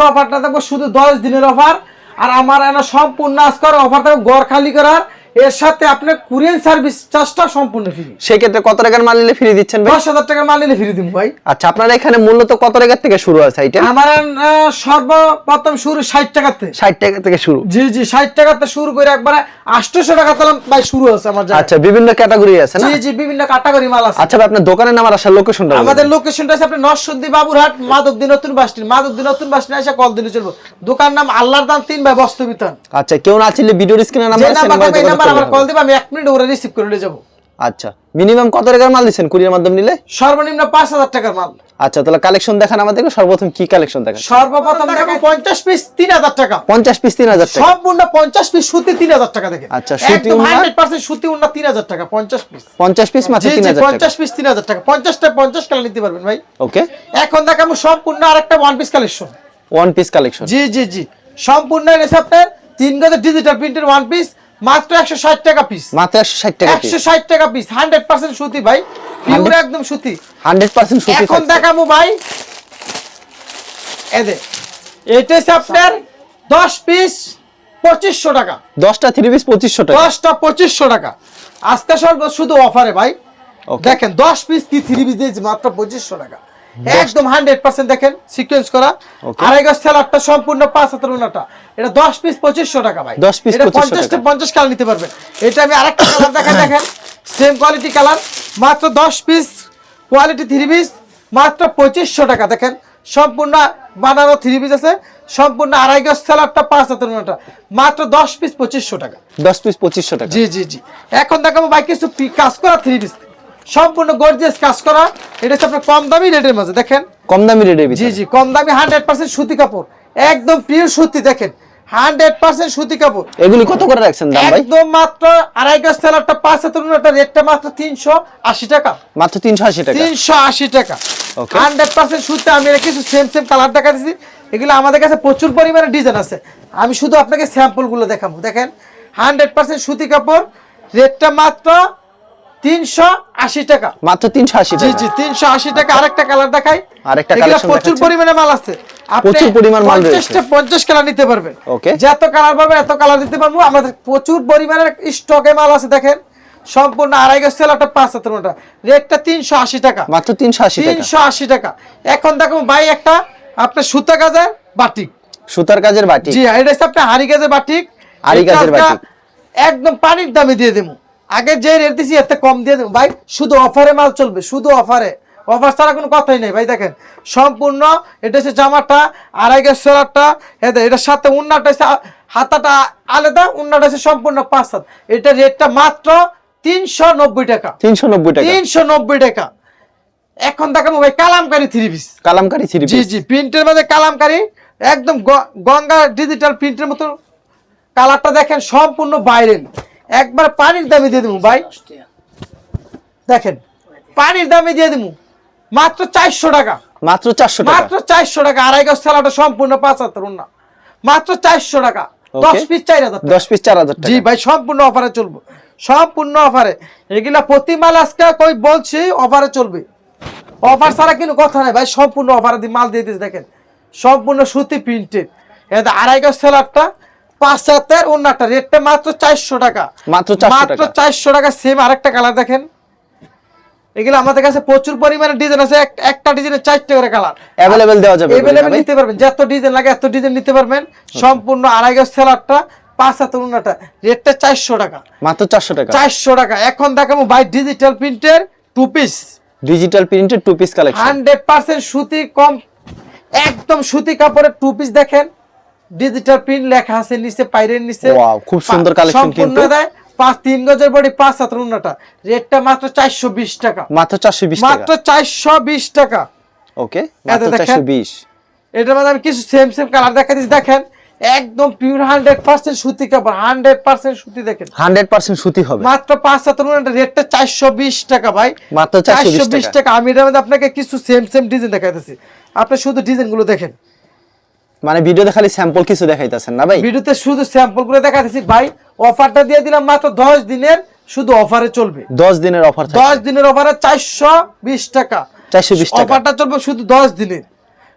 অফারটা থাকব শুধু দশ দিনের অফার আর আমার এনে সম্পূর্ণ আজকের অফার থাকবে গড় খালি করার। এর সাথে আপনার কুরিয়ান সার্ভিস চার্জটা সম্পূর্ণ ফ্রি সেক্ষেত্রে কত টাকার মাল নিলে ফ্রি দিচ্ছেন ভাই? দশ হাজার টাকার মাল নিলে ফ্রি দিব ভাই। আচ্ছা আপনার এখানে কত টাকার থেকে শুরু আছে এটা? আমার সর্বপ্রথম শুরু ষাট টাকাতে। ষাট টাকা থেকে শুরু। জি জি ষাট টাকাতে শুরু করে একবারে আটশোশো টাকা তালাম ভাই শুরু আছে আমার। আচ্ছা বিভিন্ন ক্যাটাগরি আছে না? জি জি বিভিন্ন ক্যাটাগরি মাল আছে। আচ্ছা ভাই আপনার দোকানের নাম আর আসার লোকেশনটা আমাদের লোকেশনটা আছে আপনার নরসন্দী বাবুরহাট মাধবদী নতুন বাস স্ট্যান্ড। মাধবদী নতুন বাস স্ট্যান্ড এসে কল দিলে চলবো। দোকান নাম আল্লাহর দাম তিন ভাই বস্তু বিতান আচ্ছা কেউ না ছিল ভিডিও স্ক্রিনে নাম্বার নাম্বার আমার কল। দিবে আমি এক মিনিট ওরা রিসিভ করে নিয়ে যাব। আচ্ছা মিনিমাম কত টাকার মাল দিচ্ছেন কুরিয়ার মাধ্যমে নিলে? সর্বনিম্ন পাঁচ হাজার টাকার মাল। আচ্ছা তাহলে কালেকশন দেখান আমাদেরকে সর্বপ্রথম কি কালেকশন দেখান? সর্বপ্রথম দেখো পঞ্চাশ পিস তিন হাজার টাকা। পঞ্চাশ পিস তিন হাজার টাকা। সম্পূর্ণ পঞ্চাশ পিস সুতি তিন হাজার টাকা দেখে আচ্ছা, সুতি একদম উন্না? হান্ড্রেড পার্সেন্ট সুতি উন্না তিন হাজার টাকা পঞ্চাশ পিস পঞ্চাশ পিস মাত্র জি তিন জি হাজার টাকা। পঞ্চাশ পিস তিন হাজার টাকা পঞ্চাশটা পঞ্চাশ কালার নিতে পারবেন ভাই। ওকে এখন দেখাবো সম্পূর্ণ আরেকটা one piece collection one piece collection জি জি জি। সম্পূর্ণ এনেছে আপনার তিন গজের ডিজিটাল প্রিন্টের ওয়ান পিস মাত্র একশো ষাট টাকা পিস মাত্র একশো ষাট টাকা পিস টাকা পিস হান্ড্রেড পার্সেন্ট সুতি ভাই। পিওর একদম সুতি। হান্ড্রেড পার্সেন্ট সুতি এখন ভাই। এদে এটা হচ্ছে আপনার দশ পিস পঁচিশশো টাকা। দশটা থ্রি পিস পঁচিশশো টাকা। দশটা পঁচিশশো টাকা। আজকে সর্ব শুধু অফারে ভাই. দেখেন দশ পিস কি থ্রি পিস দিয়েছি মাত্র পঁচিশশো টাকা। একদম হান্ড্রেড পার্সেন্ট দেখেন সিকোয়েন্স করা। আড়াই গজ স্যালাডটা সম্পূর্ণ পাঁচ হাতের ওনাটা। এটা দশ পিস পঁচিশশো টাকা ভাই। 10 piece এটা 2500 পঞ্চাশটা পঞ্চাশ কালার নিতে পারবেন এটা আমি আরেকটা কালার দেখেন দেখেন। সেম কোয়ালিটি কালার মাত্র দশ পিস কোয়ালিটি থ্রি পিস মাত্র পঁচিশশো টাকা দেখেন। সম্পূর্ণ বানানো থ্রি পিস আছে সম্পূর্ণ আড়াই গজ স্যালাডটা পাঁচ হাতের ওনাটা। মাত্র দশ পিস পঁচিশশো টাকা। দশ পিস পঁচিশশো টাকা। জি জি জি। এখন দেখাবো ভাই কিছু কাজ করা থ্রি পিস সম্পূর্ণ গর্জিয়াস কাজ করা। এটা হচ্ছে আপনার কম দামি রেটের মাঝে দেখেন। কম দামি রেটের জি জি কম দামি হান্ড্রেড পার্সেন্ট সুতি কাপড়। একদম পিওর সুতি দেখেন। হান্ড্রেড পার্সেন্ট সুতি কাপড়। এগুলি কত করে রাখছেন দাম ভাই? একদম মাত্র আড়াই গাছ তেলারটা পাঁচ হাতের রেটটা মাত্র তিনশো আশি টাকা। মাত্র তিনশো আশি টাকা। তিনশো আশি টাকা। হান্ড্রেড পার্সেন্ট সুতি আমি কিছু সেম সেম কালার দেখা দিচ্ছি এগুলো আমাদের কাছে প্রচুর পরিমাণে ডিজাইন আছে। আমি শুধু আপনাকে স্যাম্পলগুলো দেখাবো দেখেন। হান্ড্রেড পার্সেন্ট সুতি কাপড় রেটটা মাত্র তিনশো আশি টাকা। মাত্র তিনশো আশি জি জি তিনশো আশি টাকা। আরেকটা কালার দেখাই। আরেকটা এগুলো প্রচুর পরিমাণে মাল আছে। প্রচুর পরিমাণ মাল রয়েছে। 50 পঞ্চাশ কালার নিতে পারবেন। Okay. যত কালার পাবেন এত কালার দিতে পারব। আমাদের প্রচুর পরিমাণের স্টকে মাল আছে দেখেন। সম্পূর্ণ আড়াই গজ সেলারটা পাঁচ হাতের মোটা রেটটা তিনশো আশি টাকা। মাত্র তিনশো আশি তিনশো আশি টাকা। এখন দেখো ভাই একটা আপনার সুতা গাজের বাটিক। সুতার কাজের বাটি জি এটা হচ্ছে আপনার হাড়ি গাজের বাটিক। হাড়ি এটা বাটিক। একদম পানির দামে দিয়ে দেবো। আগে যে রেট দিছি এতে কম দিয়ে দেবো। ভাই শুধু অফারে মাল চলবে শুধু অফারে অফার ছাড়া কোনো কথাই নেই ভাই দেখেন। সম্পূর্ণ এটা হচ্ছে জামাটা আড়াই গেজ সোলারটা এতে এটার সাথে উন্নাটা হচ্ছে হাতাটা আলাদা উন্নাটা হচ্ছে সম্পূর্ণ পাঁচ হাত। এটা রেটটা মাত্র তিনশো নব্বই টাকা। তিনশো নব্বই টাকা। তিনশো নব্বই টাকা। এখন দেখাবো ভাই Kalamkari three piece Kalamkari three জি পিস জি প্রিন্টের মধ্যে কালামকারি একদম গঙ্গা ডিজিটাল প্রিন্টের মতো। কালারটা দেখেন সম্পূর্ণ ভাইরাল একবার পানির দামে দিয়ে দেবো ভাই। দেখেন পানির দামে দিয়ে দেবো মাত্র চারশো টাকা। মাত্র চারশো মাত্র চারশো টাকা। আড়াই গজ সালাটা সম্পূর্ণ পাঁচ হাজার না মাত্র চারশো টাকা। দশ পিস চার হাজার দশ পিস চার হাজার জি ভাই সম্পূর্ণ অফারে চলবে। সম্পূর্ণ অফারে। এগুলা প্রতি মাল আজকে কই বলছি অফারে চলবে। অফার ছাড়া কিন্তু কথা নেই ভাই সম্পূর্ণ অফারে দিয়ে মাল দিয়ে দিয়েছে দেখেন। সম্পূর্ণ সুতি প্রিন্টেড এটা আড়াই সেলারটা পাঁচ হাতের অন্যটা রেটটা মাত্র চারশো টাকা। মাত্র মাত্র চারশো টাকা সেম আরেকটা কালার দেখেন। এগুলো আমাদের কাছে প্রচুর পরিমাণে ডিজাইন আছে একটা ডিজাইনের চারটে করে কালার অ্যাভেলেবেল দেওয়া যাবে ভাই? নিতে পারবেন যত ডিজাইন লাগে এত ডিজাইন নিতে পারবেন। সম্পূর্ণ আড়াই গজ সেলারটা পাঁচ উন্নাটা রেটটা চারশো টাকা। মাত্র চারশো টাকা। চারশো টাকা। এখন দেখাবো বাই ডিজিটাল প্রিন্টের two piece digital printed two piece collection hundred percent সুতি কম একদম সুতি কাপড়ের টু পিস দেখেন। ডিজিটাল প্রিন্ট লেখা আছে নিচে পাইরের নিচে। Wow, খুব সুন্দর সম্পূর্ণ কিন্তু। পাঁচ তিন গজের বডি পাঁচ হাতের উন্নাটা রেটটা মাত্র চারশো বিশ টাকা। মাত্র চারশো বিশ টাকা। মাত্র চারশো বিশ টাকা। ওকে মাত্র দেখেন। চারশো বিশ। এটার মধ্যে আমি কিছু সেম সেম কালার দেখা দিচ্ছি। দেখেন একদম পিওর হান্ড্রেড পার্সেন্ট সুতি কাপড় হান্ড্রেড পার্সেন্ট সুতি দেখেন। হান্ড্রেড পার্সেন্ট সুতি হবে। মাত্র পাঁচ সাত রেটটা চারশো বিশ টাকা ভাই। মাত্র 420 চারশো বিশ টাকা। আমি এটার মধ্যে আপনাকে কিছু সেম সেম ডিজাইন দেখাইতেছি। আপনি শুধু ডিজাইনগুলো দেখেন। মানে ভিডিওতে খালি স্যাম্পল কিছু দেখাইতেছেন না ভাই? ভিডিওতে শুধু স্যাম্পলগুলো দেখাইতেছি। ভাই অফারটা দিয়ে দিলাম মাত্র দশ দিনের শুধু অফারে চলবে। দশ দিনের অফার দশ দিনের অফারে চারশো বিশ টাকা। 420 টাকা। অফারটা চলবে শুধু দশ দিনের।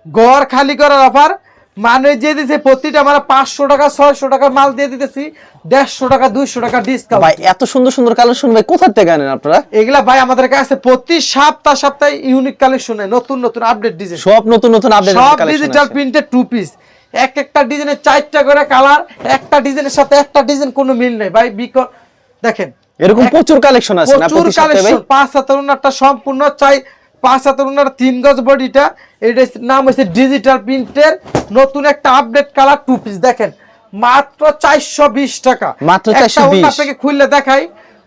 ঘর খালি করার অফার মানে দিয়ে দিছে প্রতিটা আমরা পাঁচশো টাকা ছয়শো টাকার মাল দিয়ে দিতেছি দেড়শো টাকা দুইশো টাকা ডিসকাউন্ট ভাই এত সুন্দর সুন্দর কালেকশন ভাই কোথা থেকে আনেন আপনারা? এগুলা ভাই আমাদের কাছে প্রতি সপ্তাহ সপ্তাহে ইউনিক কালেকশন নতুন নতুন আপডেট ডিজাইন সব নতুন নতুন আপডেট সব ডিজিটাল প্রিন্টেড টু পিস এক একটা ডিজাইনের চারটা করে কালার একটা ডিজাইনের সাথে একটা ডিজাইন কোনো মিল নেই। ভাই বিকজ দেখেন এরকম প্রচুর কালেকশন আছে না প্রচুর কালেকশন পাঁচ উন্নারটা সম্পূর্ণ চাই। পাঁচ হাতের উন্নার তিন গজ বডিটা এটার নাম হচ্ছে ডিজিটাল প্রিন্টের নতুন একটা আপডেট কালার টু পিস দেখেন। মাত্র চারশো বিশ টাকা। মাত্র একটা 420 উন্না আপনাকে খুললে দেখাই।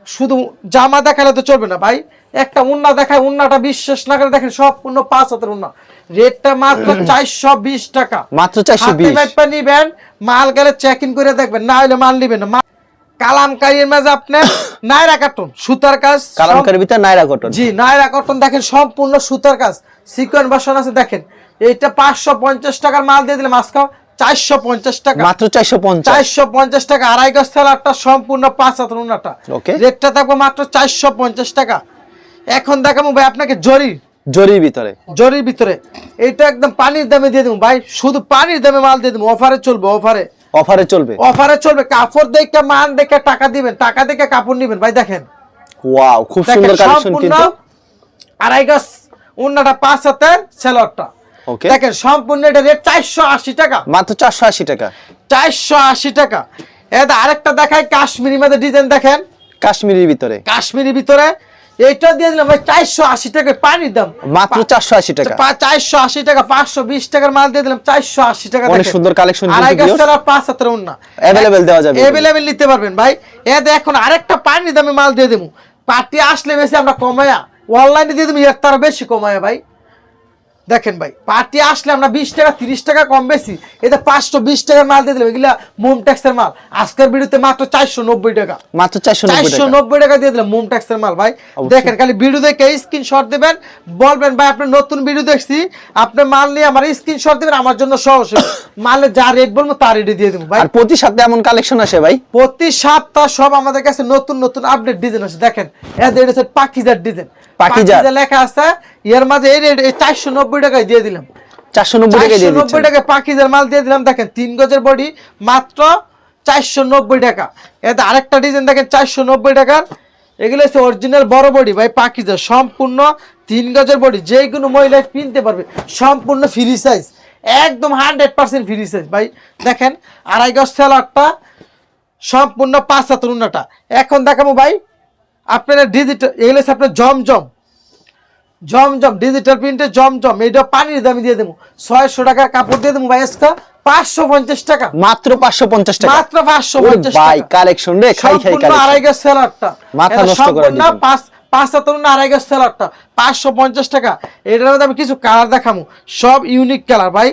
শুধু জামা দেখালে তো চলবে না ভাই। একটা উন্না দেখায় উন্নাটা বিশ্বাস না করে দেখেন সম্পূর্ণ পাঁচ হাতের উন্না রেটটা মাত্র চারশো বিশ টাকা। মাত্র 420 হাতে মাইপা নিবেন মাল গেলে চেক ইন করে দেখবেন না হলে মাল নিবেন না। কালামকারীর মাঝে আপনার নাইরা কার্টুন সুতার কাজ কালামকারীর ভিতরে নাইরা কটন জি নাইরা কটন দেখেন সম্পূর্ণ সুতার কাজ। সিকোয়েন বাসন আছে দেখেন। এইটা পাঁচশো পঞ্চাশ টাকার মাল দিয়ে দিলাম আজকে চারশো পঞ্চাশ টাকা। মাত্র 450 চারশো পঞ্চাশ টাকা আড়াই গজ সেলারটা সম্পূর্ণ পাঁচ হাত উনাটা Okay. রেটটা থাকবে মাত্র চারশো পঞ্চাশ টাকা। এখন দেখাবো ভাই আপনাকে জরি জরির ভিতরে। জরির ভিতরে। এইটা একদম পানির দামে দিয়ে দেবো ভাই শুধু পানির দামে মাল দিয়ে দেবো অফারে চলবে অফারে। অফারে চলবে? অফারে চলবে। কাপড় দেখে মান দেখে টাকা দিবেন। টাকা দেখে কাপড় নিবেন। ভাই দেখেন। ওয়াও খুব সুন্দর কালেকশন সম্পূর্ণ কিন্তু। আড়াই গজ উন্নাটা পাঁচ হাতে সেলরটা Okay. দেখেন সম্পূর্ণ এটা রেট চারশো আশি টাকা। মাত্র 480 টাকা। চারশো আশি টাকা। এটা আরেকটা দেখাই কাশ্মীরি মধ্যে ডিজাইন দেখেন। কাশ্মীরের ভিতরে। কাশ্মীরি ভিতরে এইটা দিয়ে দিলাম ভাই চারশো আশি টাকা পানির দাম। মাত্র 480 টাকা। চারশো আশি টাকা পাঁচশো বিশ টাকার মাল দিয়ে দিলাম চারশো আশি টাকা অনেক সুন্দর কালেকশন কিন্তু আড়াই গাছ viewers। ছাড়া পাঁচ হাতের উন্না। অ্যাভেলেবেল দেওয়া যাবে। অ্যাভেলেবেল নিতে পারবেন ভাই। এতে এখন আরেকটা পানির দামে মাল দিয়ে দেবো। পার্টি আসলে বেশি আমরা কমায়া অনলাইনে দিয়ে দেবো এর তার বেশি কমায়া ভাই। দেখেন ভাই পার্টি আসলে আমরা বিশ টাকা তিরিশ টাকা কম বেশি। এতে পাঁচশো বিশ টাকার মাল দিয়ে দিলাম এগুলা মোম ট্যাক্সের মাল। আজকের ভিডিওতে মাত্র চারশো নব্বই টাকা। মাত্র 490 চারশো নব্বই টাকা দিয়ে দিলাম মোম ট্যাক্সের মাল ভাই। দেখেন খালি ভিডিও দেখে স্ক্রিনশট দেবেন বলবেন ভাই আপনি নতুন ভিডিও দেখছি আপনি মাল নিয়ে আমার স্ক্রিনশট দেবেন আমার জন্য সহজ। মালের যা রেট বলব তার রেটে দিয়ে দেবো ভাই। প্রতি সপ্তাহে এমন কালেকশন আসে ভাই? প্রতি সপ্তাহ সব আমাদের কাছে নতুন নতুন আপডেট ডিজাইন আছে দেখেন এদের এটা পাকিজার ডিজাইন পাকিজা। লেখা আছে এর মাঝে এই রেট চারশো নব্বই টাকায় দিয়ে দিলাম। 490 টাকা দিয়ে চারশো নব্বই দিচ্ছেন টাকা পাকিজার মাল দিয়ে দিলাম দেখেন তিন গজের বডি মাত্র চারশো নব্বই টাকা। এতে আরেকটা ডিজাইন দেখেন চারশো নব্বই টাকার। এগুলো হচ্ছে অরিজিনাল বড় বডি ভাই পাকিজা সম্পূর্ণ তিন গজের বডি যে কোনো মহিলা কিনতে পারবে। সম্পূর্ণ ফ্রি সাইজ একদম হান্ড্রেড পার্সেন্ট ফ্রি সাইজ ভাই। দেখেন আড়াই গজ সেলারটা সম্পূর্ণ পাঁচ উন্নাটা এখন দেখাবো ভাই আপনারা ডিজিটাল এগুলো হচ্ছে আপনার জমজম। জমজম ডিজিটাল প্রিন্টে জমজম। এইটা পানির দামি দিয়ে দেবো। ছয়শো টাকার কাপড় দিয়ে দেবো ভাই আজকে। পাঁচশো পঞ্চাশ টাকা। মাত্র 550 টাকা। মাত্র পাঁচশো পঞ্চাশ ভাই কালেকশন রে খাই খাই আড়াই কালেকশন গজ সেলারটা। মাথা এটা নষ্ট করে সম্পূর্ণ পাঁচ না আড়াই সেলারটা। পাঁচশো পঞ্চাশ টাকা। এটার মধ্যে আমি কিছু কালার দেখাবো সব ইউনিক কালার ভাই।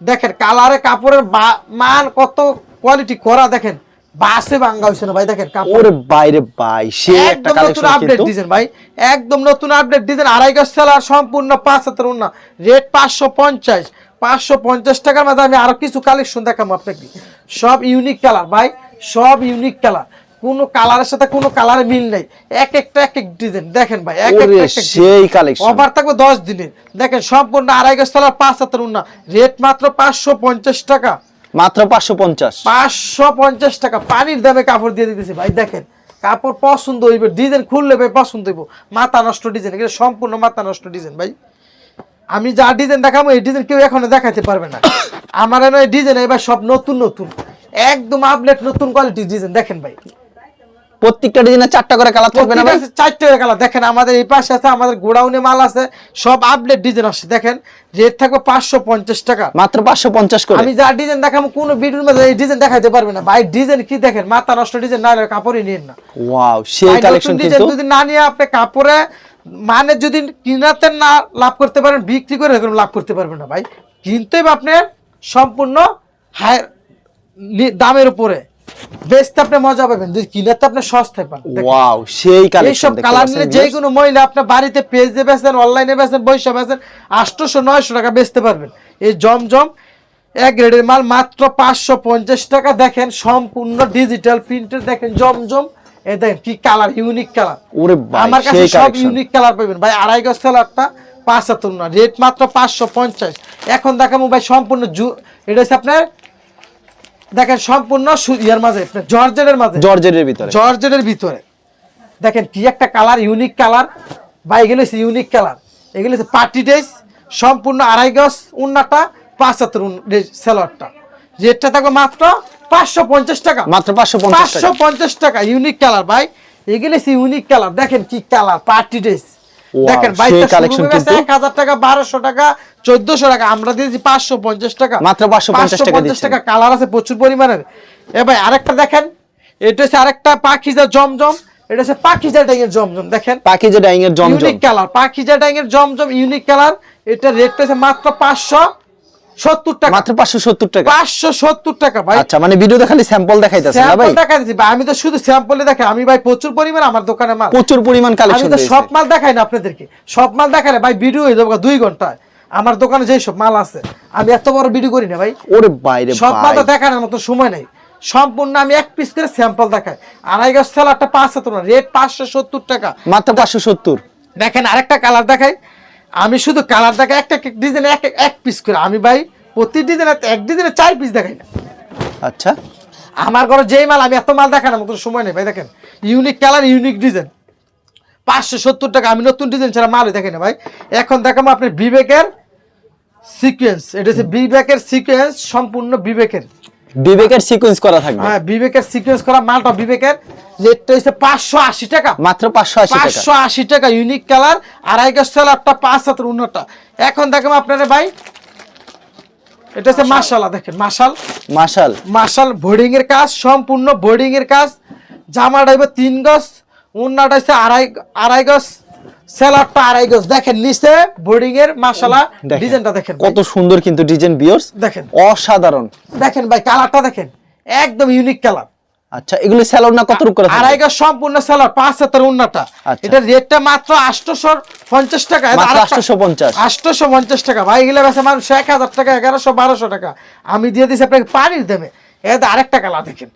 দেখেন কালারে কাপড়ের মান কত কোয়ালিটি করা দেখেন। বাসে বাঙ্গা হয়েছে না ভাই দেখেন ওরে বাইরে ভাই সে একটা কালেকশন আপডেট ভাই একদম নতুন আপডেট আড়াই গজ সেলার সম্পূর্ণ পাঁচ হাতের উন্না রেট পাঁচশো পঞ্চাশ। পাঁচশো পঞ্চাশ টাকার মধ্যে আমি আরও কিছু কালেকশন দেখাবো আপনাকে। সব ইউনিক কালার ভাই সব ইউনিক কালার কোনো কালারের সাথে কোনো কালারে মিল নেই। এক একটা এক এক ডিজাইন দেখেন ভাই এক সেই কালেকশন অফার থাকবে দশ দিনের। দেখেন সম্পূর্ণ আড়াই গজ সেলার পাঁচ হাতের উন্না রেট মাত্র পাঁচশো পঞ্চাশ টাকা। মাত্র 550 পাঁচশো পঞ্চাশ টাকা পানির দামে কাপড় দিয়ে দিতেছি ভাই, দেখেন। কাপড় পছন্দ হইবে, ডিজাইন খুললে ভাই পছন্দ হইব। মাথা নষ্ট ডিজাইন এটা সম্পূর্ণ মাথা নষ্ট ডিজাইন ভাই। আমি যা ডিজাইন দেখাবো, এই ডিজাইন কেউ এখনও দেখাতে পারবে না। আমার এই ডিজাইন এবার সব নতুন নতুন, একদম আপডেট নতুন কোয়ালিটির ডিজাইন, দেখেন ভাই। প্রত্যেকটা ডিজাইনে চারটা করে কালার থাকবে না চারটে কালার। দেখেন আমাদের এই পাশে আছে আমাদের গোডাউনে মাল আছে সব আপডেট ডিজাইন আসছে। দেখেন রেট থাকবে পাঁচশো পঞ্চাশ টাকা। মাত্র 550 করে। আমি যা ডিজাইন দেখাবো কোনো ভিডিওর মধ্যে এই ডিজাইন দেখাইতে পারবে না। ভাই ডিজাইন কি দেখেন মাথা নষ্ট ডিজাইন না হলে কাপড়ই নিন না। ওয়াও সেই কালেকশন ডিজাইন কিন্তু। যদি না নিয়ে আপনি কাপড়ে মানে যদি কিনাতে না লাভ করতে পারেন বিক্রি করে এরকম লাভ করতে পারবেন না ভাই। কিনতে হবে আপনার সম্পূর্ণ হাই দামের উপরে। বেচতে আপনি মজা পাবেন কিনাতে আপনি সস্তায় পান ওয়াও সেই কালেকশন কালার নিলে যে কোনো মহিলা আপনার বাড়িতে পেজে বেচেন অনলাইনে বেচেন বৈশা বেচেন টাকা বেচতে পারবেন। এই জমজম এক গ্রেডের মাল মাত্র পাঁচশো পঞ্চাশ টাকা। দেখেন সম্পূর্ণ ডিজিটাল প্রিন্টের দেখেন জমজম। এ দেখেন কি কালার ইউনিক কালার ওরে আমার কাছে সব ইউনিক কালার পাবেন। ভাই আড়াই গজ কালারটা পাঁচ হাত না রেট মাত্র পাঁচশো পঞ্চাশ। এখন দেখাবো ভাই সম্পূর্ণ জু এটা হচ্ছে আপনার দেখেন সম্পূর্ণ ইয়ার মাঝে আপনার জর্জেটের মাঝে। জর্জেটের ভিতরে। জর্জেটের ভিতরে। দেখেন কি একটা কালার ইউনিক কালার। বা এগুলো হচ্ছে ইউনিক কালার। এগুলো হচ্ছে পার্টি ড্রেস সম্পূর্ণ আড়াই গজ উন্নাটা পাঁচ হাতের সেলোয়ারটা। রেটটা থাকবে মাত্র পাঁচশো পঞ্চাশ টাকা। মাত্র পাঁচশো পাঁচশো পঞ্চাশ টাকা ইউনিক কালার ভাই। এগুলো হচ্ছে ইউনিক কালার। দেখেন কি কালার পার্টি ড্রেস। দেখেন কিন্তু। টাকা বারোশো টাকা চোদ্দশো টাকা আমরা দিয়েছি পাঁচশো পঞ্চাশ টাকা। মাত্র 550 টাকা কালার আছে প্রচুর পরিমাণের। এ ভাই আরেকটা দেখেন এটা হচ্ছে আরেকটা পাখিজা জমজম এটা হচ্ছে পাখিজা এর জমজম দেখেন। পাখি যে ডাইং এর জমজম। ইউনিক কালার পাখিজা ডাইয়ের জমজম ইউনিক কালার এটা রেটটা হচ্ছে মাত্র পাঁচশো। সত্তর টাকা। মাত্র পাঁচশো সত্তর টাকা। পাঁচশো সত্তর টাকা ভাই। আচ্ছা মানে ভিডিওতে খালি স্যাম্পল দেখাইতেছে না ভাই? আমি তো শুধু স্যাম্পলে দেখাই আমি ভাই প্রচুর পরিমাণ আমার দোকানে মাল। প্রচুর পরিমাণ আমি তো সব মাল দেখাই না আপনাদেরকে। সব মাল দেখালে ভাই ভিডিও হয়ে যাবে দুই ঘন্টায়। আমার দোকানে যেই সব মাল আছে আমি এত বড় ভিডিও করি না ভাই। ওরে বাইরে সব মাল তো দেখানোর মতো সময় নেই। সম্পূর্ণ আমি এক পিস করে স্যাম্পল দেখাই। আড়াই গাছ সেলারটা পাঁচ হাতে রেট পাঁচশো সত্তর টাকা। মাত্র পাঁচশো সত্তর। দেখেন আরেকটা কালার দেখাই। আমি শুধু কালার দেখাই একটা ডিজাইন এক এক পিস করে। আমি ভাই প্রতি ডিজাইনে এক ডিজাইনে চার পিস দেখাই না। আচ্ছা। আমার ঘরে যেই মাল আমি এত মাল দেখানোর মতো সময় নেই ভাই দেখেন। ইউনিক কালার ইউনিক ডিজাইন পাঁচশো সত্তর টাকা আমি নতুন ডিজাইন ছাড়া মালই দেখি না ভাই। এখন দেখাবো আপনি বিবেকের সিকোয়েন্স এটা হচ্ছে বিবেকের সিকোয়েন্স সম্পূর্ণ বিবেকের। বিবেকের সিকোয়েন্স করা থাকবে। হ্যাঁ বিবেকের সিকোয়েন্স করা মালটা বিবেকের রেটটা হচ্ছে পাঁচশো আশি টাকা। মাত্র পাঁচশো আশি টাকা। পাঁচশো আশি টাকা ইউনিক কালার আড়াই গাছ সেলারটা পাঁচ হাতের উন্নতটা। এখন দেখাবো আপনারা ভাই এটা হচ্ছে মাসালা দেখেন মাসাল মাশাল। মার্শাল বোর্ডিং এর কাজ সম্পূর্ণ বোর্ডিং এর কাজ। জামাটা হইবে তিন গজ উন্নাটা হচ্ছে আড়াই আড়াই গজ। সেলারটা আড়াই গজ দেখেন নিচে বোর্ডিং এর মাসালা ডিজাইনটা দেখেন কত সুন্দর কিন্তু ডিজাইন বিয়র্স দেখেন। অসাধারণ। দেখেন ভাই কালারটা দেখেন একদম ইউনিক কালার আচ্ছা এগুলো না কত রূপ করে আড়াই গজ সম্পূর্ণ সেলার পাঁচ হাতের উন্নাটা। এটা রেটটা মাত্র আটশোশো পঞ্চাশ টাকা। মাত্র 850 আটশোশো পঞ্চাশ। টাকা। ভাই এগুলো বেছে মানুষ এক হাজার টাকা এগারোশো বারোশো টাকা। আমি দিয়ে দিচ্ছি আপনাকে পানির দেবে এটা আরেকটা কালার দেখেন।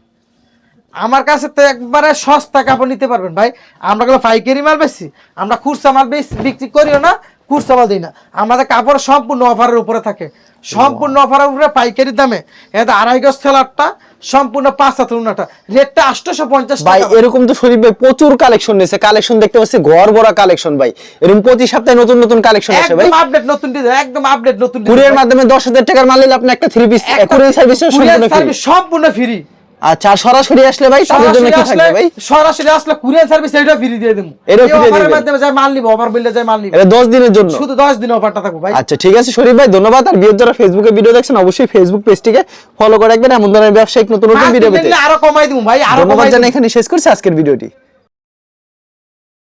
আমার কাছে তো একবারে সস্তা কাপড় নিতে পারবেন ভাই। আমরা গুলো পাইকারি মাল বেশি আমরা খুচরা মাল বেশি বিক্রি করিও না খুচরা মাল দিই না। আমাদের কাপড় সম্পূর্ণ অফারের উপরে থাকে। সম্পূর্ণ অফারের উপরে পাইকারি দামে। এটা আড়াই গজ সেলারটা সম্পূর্ণ পাঁচ হাতের উন্নাটা রেটটা আটশোশো পঞ্চাশ ভাই এরকম তো শরীফ ভাই প্রচুর কালেকশন নিয়েছে কালেকশন দেখতে পাচ্ছি ঘর ভরা কালেকশন ভাই। এরকম প্রতি সপ্তাহে নতুন নতুন কালেকশন আসে ভাই। আপডেট নতুন ডিজাইন একদম আপডেট নতুন কুরিয়ার মাধ্যমে দশ হাজার টাকার মাল নিলে আপনি একটা থ্রি পিস কুরিয়ার সার্ভিস সম্পূর্ণ free। সার্ভিস সম্পূর্ণ ফ্রি আচ্ছা আর সরাসরি আসলে ভাই তাদের জন্য কি থাকবে ভাই? সরাসরি আসলে কুরিয়ার সার্ভিস এটা ফ্রি দিয়ে দেবো এটা ফ্রি দিয়ে দেবো। মাধ্যমে যায় মাল নিবো অফার বললে যায় মাল নিবো। এটা দশ দিনের জন্য। শুধু দশ দিন অফারটা থাকবে ভাই। আচ্ছা ঠিক আছে শরীফ ভাই ধন্যবাদ। আর বিয়ের যারা ফেসবুকে ভিডিও দেখছেন অবশ্যই ফেসবুক পেজটিকে ফলো করে রাখবেন। এমন ধরনের ব্যবসায়িক নতুন নতুন ভিডিও পেতে। আরও কমাই দিব ভাই আরও কমাই জানাই এখানে শেষ করছি আজকের ভিডিওটি